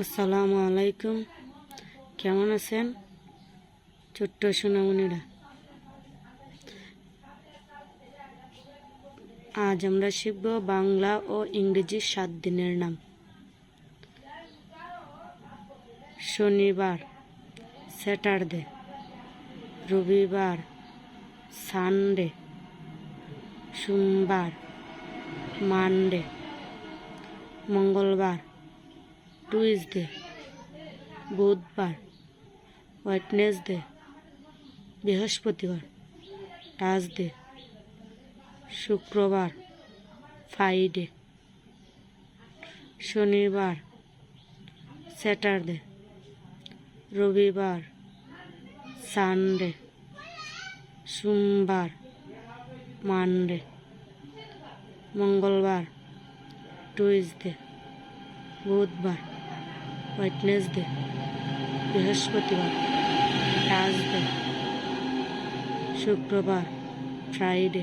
আসসালামু আলাইকুম। কেমন আছেন? ছোট্ট সোনামণিরা। আজ আমরা শিখব বাংলা ও ইংরেজি সাত দিনের নাম। শনিবার, স্যাটারডে। রবিবার, সানডে। সোমবার, মানডে। মঙ্গলবার টুইসডে বুধবার ওয়েটনেসডে বৃহস্পতিবার টার্সডে শুক্রবার ফ্রাইডে শনিবার স্যাটারডে রবিবার সানডে সোমবার মানডে মঙ্গলবার টুইসডে বুধবার। ওয়েটনেসডে বৃহস্পতিবার থার্সডে শুক্রবার ফ্রাইডে